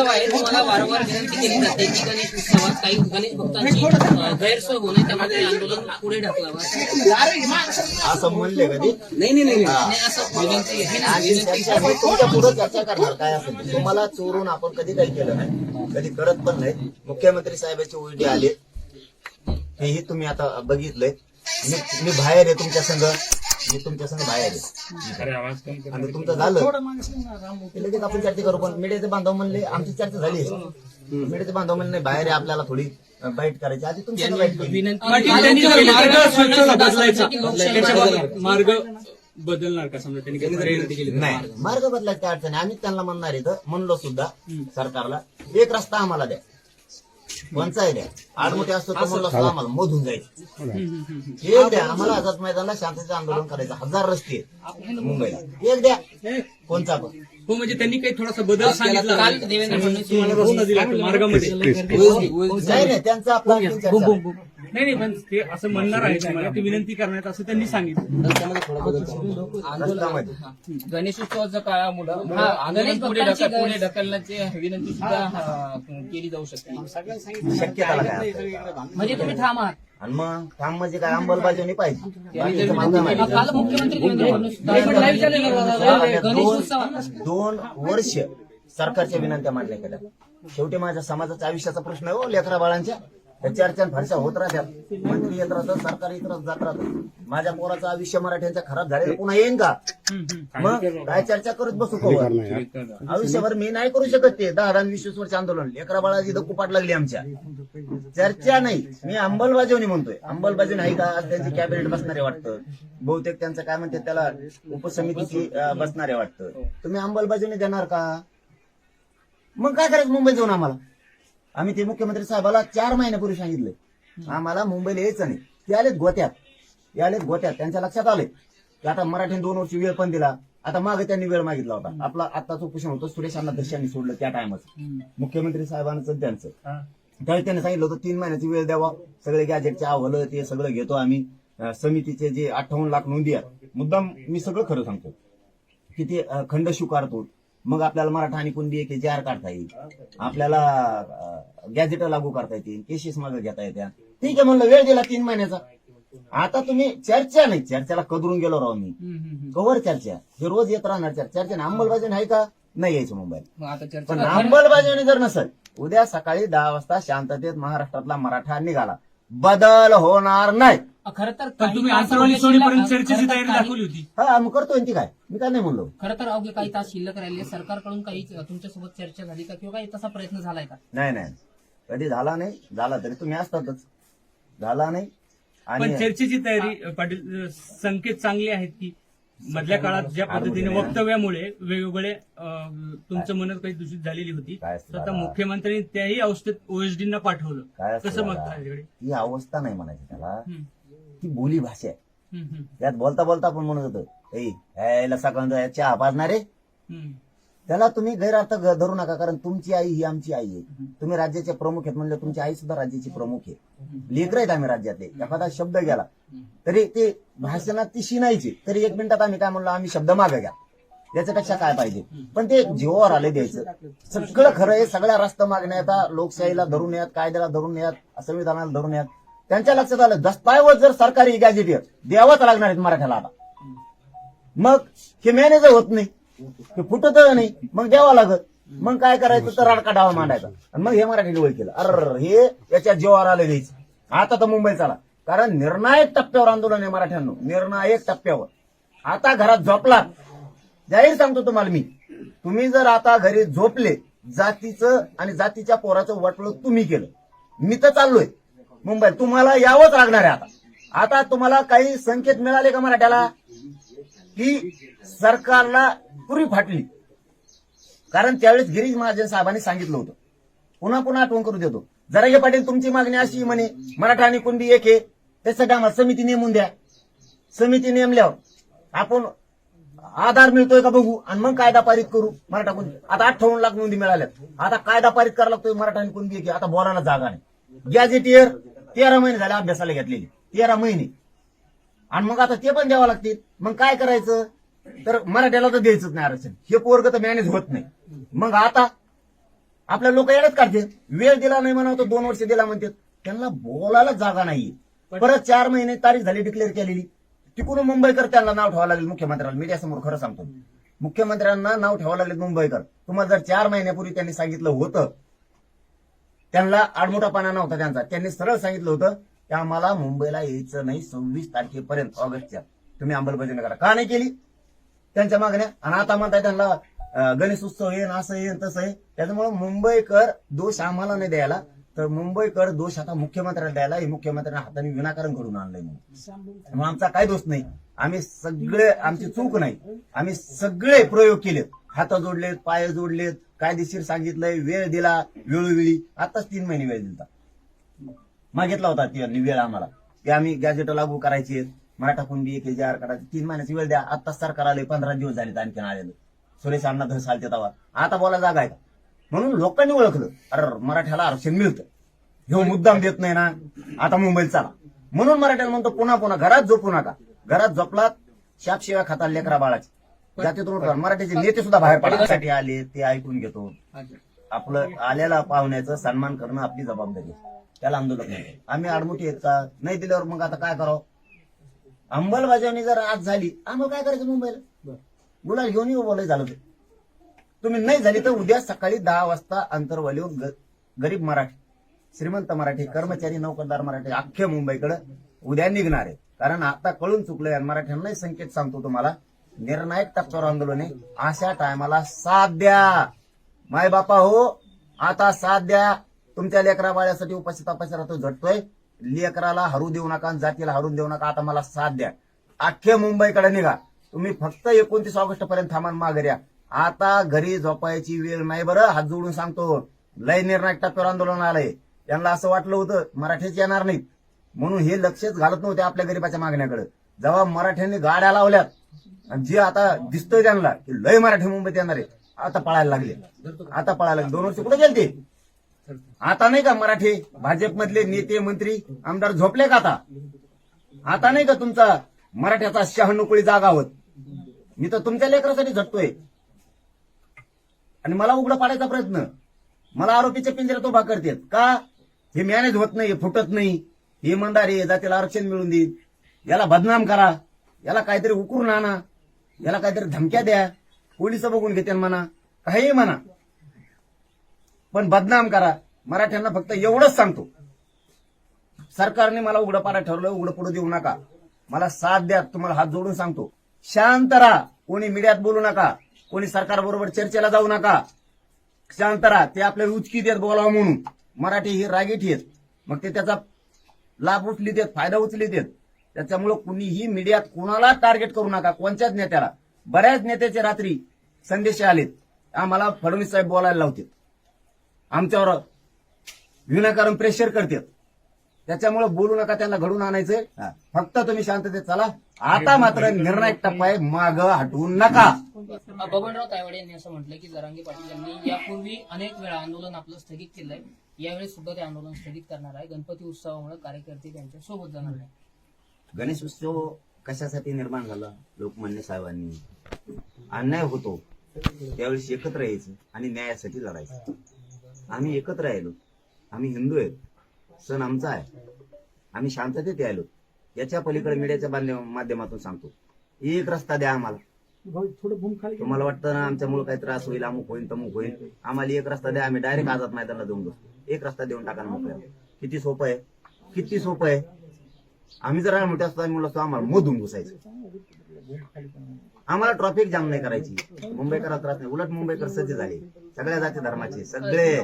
उत्सव आहे. तुम्हाला वारंवार विनंती केली जाते. की गणेश उत्सवात काही गणेश भक्तांची गैरसोय होऊ नये त्यामुळे ते आंदोलन पुढे ढकलावं. असं म्हणले कधी नाही नाही असं विनंती पुढे चर्चा करणार. काय असेल. तुम्हाला चोरून आपण कधी काही केलं नाही. कधी करत पण नाही. मुख्यमंत्री साहेबांचे उलटे आले. हेही तुम्ही आता बघितलंय. मी मी बाहेर आहे तुमच्या संघ. मी तुमच्या संघ बाहेर आहे. आणि तुमचं झालं. लगेच आपण चर्चा करू पण मीडियाचे बांधव म्हणले आमची चर्चा झाली मीडियाचे बांधव म्हणले नाही बाहेर आहे आपल्याला थोडी बाईट करायची. आधी तुमची बाईट केली. विनंती पाटील त्यांनी जो मार्ग स्वच्छ बदलायचा. त्याच्या मार्ग बदलणार का समजा? त्यांनी? नाही मार्ग बदलायची काय अडचण आहे आम्ही त्यांना म्हणणार इथं. म्हणलो सुद्धा सरकारला एक रस्ता आम्हाला द्या. पंचायत द्या आडमोठे असतो तर म्हणलं असतं आम्हाला मधून जायचं एक द्या आम्हाला आझाद मैदानाला शांततेचं आंदोलन करायचं हजार रस्ते आहेत मुंबईला एक द्या कोणचा पण हो म्हणजे त्यांनी काही थोडासा बदल सांगितला काल देवेंद्र फडणवीस मार्गामध्ये नाही त्यांचा आपला. नाही नाही पण ते असं म्हणणार आहे तुम्हाला ती विनंती करण्यात असं त्यांनी सांगितलं रस्त्यामध्ये. गणेशोत्सवाच्या काळामुळं हा गणेश पुढे ढकल पुढे ढकलण्याची विनंती सुद्धा हा, केली जाऊ शकते शक्यताला काय असतं? म्हणजे तुम्ही थांबा आणि मग काम म्हणजे काय अंमलबजावणी पाहिजे बाकीचं मला माहिती नाही. काल मुख्यमंत्री देवेंद्र फडणवीस दोन वर्ष सरकारच्या विनंत्या मांडल्या गेल्या शेवटी माझ्या समाजाच्या आयुष्याचा प्रश्न आहे हो लेकरा बाळांच्या त्या चर्चा आणि फारशा होत राहतात मंत्री येत राहतं सरकार येत राहत जात राहतं. माझ्या पोराचं आयुष्य मराठ्यांचं खराब झालेलं पुन्हा येईन का? मग काय चर्चा करत बसू कवर आयुष्यभर मी नाही करू शकत ते. दहा दहा वीस वीस वर्ष आंदोलन. लेकरा बाळाची कुपाट लागली आमच्या. चर्चा नाही. मी अंमलबजावणी म्हणतोय. अंमलबजावणी आहे का? आज त्यांची कॅबिनेट बसणारे वाटतं. बहुतेक त्यांचं काय म्हणते त्याला उपसमितीची बसणारे वाटतं. तुम्ही अंमलबजावणी देणार का? मग काय करायचं मुंबईत जाऊन आम्हाला? आम्ही ते मुख्यमंत्री साहेबाला चार महिन्यापूर्वी सांगितले. आम्हाला मुंबईला यायचं नाही. ते आलेत गोत्यात. ते आलेत गोत्यात. त्यांच्या लक्षात आले की आता मराठीने दोन वर्ष वेळ पण दिला. आता मागे त्यांनी वेळ मागितला होता. आपला आत्ताच उपोषण होतं. सुरेश अण्णा दर्शांनी सोडलं त्या टायमाच मुख्यमंत्री साहेबांचं त्यांचं. त्यावेळी त्यांनी सांगितलं होतं तीन महिन्याची वेळ द्यावा. सगळे गॅजेटचे अहवाल ते सगळं घेतो आम्ही. समितीचे जे अठ्ठावन्न लाख नोंदी आहेत. मुद्दाम मी सगळं खरं सांगतो. की ते खंड स्वीकारतो. मग आपल्याला मराठा आणि कुणबी एक जे आर काढता येईल. आपल्याला गॅजेट लागू करता येतील केसेस मागे घेता येत्या. ठीक आहे म्हणलं वेळ दिला तीन महिन्याचा. आता तुम्ही चर्चा नाही चर्चेला कदरून गेलो राव मी. कवर चर्चा. हे रोज येत राहणार चर्चा. चर्चा अंमलबजावणी आहे का? नाही यायचं मुंबईत. पण अंमलबजावणी जर नसेल उद्या सकाळी दहा वाजता शांततेत महाराष्ट्रातला मराठा निघाला. बदल होणार नाही. खरं तर पण काही तुम्ही तास आंतरवाली अवघे सोडीपर्यंत चर्चेची खरं तर तयारी काही- दाखवली होती. हा मग करतोय ती काय? मी काय नाही म्हणलो खरं तर अवघे काही तास शिल्लक राहिले सरकारकडून काही तुमच्यासोबत चर्चा झाली का? किंवा काही तसा प्रयत्न झालाय का? नाही नाही. कधी झाला नाही. झाला तरी तुम्ही असतातच. झाला नाही. पण आणि चर्चेची तयारी अ, पाटील अ, संकेत चांगले आहेत की मधल्या काळात ज्या पद्धतीने वक्तव्यामुळे वेगवेगळे तुमचं मन काही दूषित झालेली होती. स्वतः दादा? मुख्यमंत्र्यांनी त्याही अवस्थेत ओएसडींना पाठवलं. कसं त्याच्याकडे? ही अवस्था नाही म्हणायची त्याला. ती बोली भाषा आहे. त्यात बोलता बोलता आपण म्हणत होतो "ऐ, सकाळ चहा पाजणारे. त्याला तुम्ही गैरअर्थ धरू नका कारण तुमची आई ही आमची आई आहे. तुम्ही राज्याचे प्रमुख आहेत म्हणजे तुमची आई सुद्धा राज्याची प्रमुख आहे. लेकर आहेत आम्ही राज्यातले. एखादा शब्द गेला तरी ते भाषणात ती शिनायची तरी एक मिनिटात आम्ही काय म्हणलो आम्ही शब्द मागे घ्या. याच्यापेक्षा काय पाहिजे? पण ते जीवावर आले द्यायचं. सगळं खरं आहे सगळ्या रस्ता मागण्या येतात लोकशाहीला धरून येत कायद्याला धरून येत संविधानाला धरून येत. त्यांच्या लक्षात आलं दस्तावेज जर सरकारी गॅजेट द्यावंच लागणार आहेत मराठ्याला आता. मग हे मॅनेज होत नाही. हे फुटत नाही. मग द्यावा लागत मग काय करायचं? तर राडका डावा मांडायचा. आणि मग हे मराठी वय केलं. अर हे याच्या जीवावर आलं द्यायचं आता तर मुंबई चाला. कारण निर्णायक टप्प्यावर आंदोलन आहे मराठ्यांनो. निर्णायक टप्प्यावर. आता घरात झोपला. जाहीर सांगतो तुम्हाला मी. तुम्ही जर आता घरी झोपले जातीचं आणि जातीच्या पोराचं वाटलं तुम्ही केलं. मी तर चाललोय. मुंबईत तुम्हाला यावंच लागणार आहे आता. आता तुम्हाला काही संकेत मिळाले का मराठ्याला? की सरकारला पुरी फाटली. कारण त्यावेळेस गिरीश महाजन साहेबांनी सांगितलं होतं. पुन्हा पुन्हा आठवण करू देतो. जरा हे पाटील तुमची मागणी अशी म्हणे मराठा आणि कुणबी एक आहे त्यासाठी आम्हाला समिती नेमून द्या. समिती नेमल्यावर आपण आधार मिळतोय का बघू आणि मग कायदा पारित करू मराठा कुणबी. आता अठ्ठावन्न लाख नोंदी मिळाल्यात. आता कायदा पारित करा लागतोय मराठा आणि कुणबी एक आता बोलायला जागा नाही. गॅजेटियर तेरा महिने झाले अभ्यासाला घेतलेले. तेरा महिने. आणि मग आता ते पण द्यावं लागतील. मग काय करायचं? तर मराठ्याला तर द्यायचंच नाही आरक्षण. हे पोरग तर मॅनेज होत नाही. मग आता आपल्या लोक येण्यात काढते वेळ दिला नाही म्हणावं तर दोन वर्ष दिला म्हणतात. त्यांना बोलायला जागा नाहीये. परत चार महिने तारीख झाली डिक्लेअर केलेली. तिकडून मुंबईकर त्यांना नाव ठेवावं लागेल मुख्यमंत्र्यांना मीडियासमोर खरं सांगतो. मुख्यमंत्र्यांना नाव ठेवावं लागेल मुंबईकर. तुम्हाला जर चार महिन्यापूर्वी त्यांनी सांगितलं होतं त्यांना आडमोठापणा नव्हता त्यांचा. त्यांनी सरळ सांगितलं होतं की आम्हाला मुंबईला यायचं नाही सव्वीस तारखेपर्यंत ऑगस्टच्या. तुम्ही अंमलबजावणी करा. का नाही केली? त्यांच्या मागण्या. आणि आता म्हणताय त्यांना गणेश उत्सव येईन असं येईन तसं आहे त्याच्यामुळे मुंबईकर दोष आम्हाला नाही द्यायला. तर मुंबईकर दोष आता मुख्यमंत्र्याला द्यायला हे मुख्यमंत्र्यांना हाताने विनाकारण घडून आणलंय म्हणून. मग आमचा काय दोष नाही. आम्ही सगळे आमची चूक नाही. आम्ही सगळे प्रयोग केलेत. हात जोडलेत पाय जोडलेत कायदेशीर सांगितलंय वेळ दिला वेळोवेळी. आताच तीन महिने वेळ दिला मागितला होता त्यांनी वेळ आम्हाला. की आम्ही गॅजेट लागू करायचे मराठा कुंडी एक हजार करायचे तीन महिन्याची वेळ द्या. आता सरकार आले पंधरा दिवस झाले आणखीन आलेलं. सुरेश अण्णा धस आलते तवा. आता बोला जागा आहे का? म्हणून लोकांनी ओळखलं. अरे मराठ्याला आरक्षण मिळतं. ह्यो मुद्दाम देत नाही ना. आता मुंबईत चला. म्हणून मराठ्याला म्हणतो पुन्हा पुन्हा घरात झोपू नका. घरात झोपलात शाप खाता लेकरा बाळाची. जातीतून. मराठीचे नेते सुद्धा बाहेर पडण्यासाठी आले ते ऐकून घेतो. आपलं आलेला पाहुण्याचं सन्मान करणं आपली जबाबदारी. त्याला आंदोलक नाही. आम्ही आडमुठी आहेत का? नाही दिल्यावर मग आता काय करावं? अंमलबजावणी जर आज झाली आम्हाला काय करायचं मुंबईला? गुलाल घेऊन येऊ बोलाय झालं ते. तुम्ही नाही झाली तर उद्या सकाळी दहा वाजता आंतरवालीहून गरीब मराठी श्रीमंत मराठी कर्मचारी नोकरदार मराठी अख्ख्या मुंबईकडे उद्या निघणार आहे. कारण आता कळून चुकलंय आणि मराठ्यांनाही संकेत सांगतो तुम्हाला निर्णायक टप्प्यावर आंदोलन आहे अशा टायमाला साथ द्या. माय बापा हो आता साथ द्या. तुमच्या लेकरा बाळ्यासाठी उपाशी तपाशी राहतो झटतोय. लेकराला हरू देऊ नका जातीला हरून देऊ नका. आता मला साथ द्या. अख्ख्या मुंबईकडे निघा. तुम्ही फक्त एकोणतीस ऑगस्ट पर्यंत थांबा मागे आता घरी झोपायची वेळ नाही बरं. हात जोडून सांगतो. लय निर्णायक टप्प्यावर आंदोलन आलंय. त्यांना असं वाटलं होतं मराठीच येणार नाहीत. म्हणून हे लक्षच घालत नव्हते आपल्या गरीबाच्या मागण्याकडे. जेव्हा मराठ्यांनी गाड्या लावल्यात आणि जे आता दिसतोय त्यांना की लय मराठी मुंबईत येणार आहे आता पळायला लागले. आता पळायला लागले. दोन वर्ष कुठे गेलते? आता नाही का मराठी भाजपमधले नेते मंत्री आमदार झोपले का आता? आता नाही का तुमचा मराठ्याचा शहानुकुळी जागा होत? मी तर तुमच्या लेकरासाठी झटतोय. आणि मला उघडं पाडायचा प्रयत्न. मला आरोपीच्या पिंजऱ्यात उभा करतात. का? हे मॅनेज होत नाही हे फुटत नाही. हे इमानदार जातीला आरक्षण मिळून देईल याला बदनाम करा. याला काहीतरी उकरून आणा. याला काहीतरी धमक्या द्या. पोलीस बघून घेते म्हणा. काही म्हणा. पण बदनाम करा. मराठ्यांना फक्त एवढंच सांगतो. सरकारने मला उघडं पारा ठरवलं उघडं पुढे देऊ नका. मला साथ द्या तुम्हाला हात जोडून सांगतो. शांत राहा. कोणी मीडियात बोलू नका. कोणी सरकारबरोबर चर्चेला जाऊ नका. शांत राहा. ते आपल्याला उचकी देत बोलावं म्हणून. मराठी ही रागीट येत मग ते त्याचा लाभ उचली देत फायदा उचली देत त्याच्यामुळं कुणीही मीडियात कुणाला टार्गेट करू नका. कोणत्याच नेत्याला. बऱ्याच नेत्याचे रात्री संदेश आलेत. आम्हाला फडणवीस साहेब बोलायला लावतात आमच्यावर विनाकारण प्रेशर करतात. त्याच्यामुळे बोलू नका त्यांना घडून आणायचंय. फक्त तुम्ही शांततेत चला. आता मात्र निर्णायक टप्पा आहे. माग हटवून नका. बबनराव तायवाडे यांनी असं म्हटलं की जरांगे पाटील यांनी यापूर्वी अनेक वेळा आंदोलन आपलं स्थगित केलंय. यावेळी सुद्धा ते आंदोलन स्थगित करणार आहे. गणपती उत्सवामुळे कार्यकर्ते त्यांच्यासोबत जाणार आहे गणेश उत्सव कशासाठी निर्माण झाला? लोकमान्य साहेबांनी. अन्याय होतो. त्यावेळेस एकत्र यायचं आणि न्यायासाठी लढायचं. आम्ही एकत्र राहिलो आम्ही हिंदू आहेत. सण आमचा आहे. आम्ही शांततेत यायलो याच्या पलीकडे मीडियाच्या माध्यम- माध्यमातून सांगतो. एक रस्ता द्या आम्हाला. तुम्हाला वाटतं ना आमच्यामुळे काही त्रास होईल अमुक होईल तमुक होईल. आम्हाला एक रस्ता द्या. आम्ही डायरेक्ट आझाद मैदानाला देऊन बसतो. एक रस्ता देऊन टाका ना किती सोपं आहे. किती सोपं आहे. आम्ही जर मोठे असतो आम्ही म्हणलो असतो आम्हाला मोदून घुसायचं. आम्हाला ट्रॉफिक जाम नाही करायची. मुंबईकरात त्रास नाही. उलट मुंबईकर सज्ज झाले. सगळ्या जाती धर्माचे. सगळे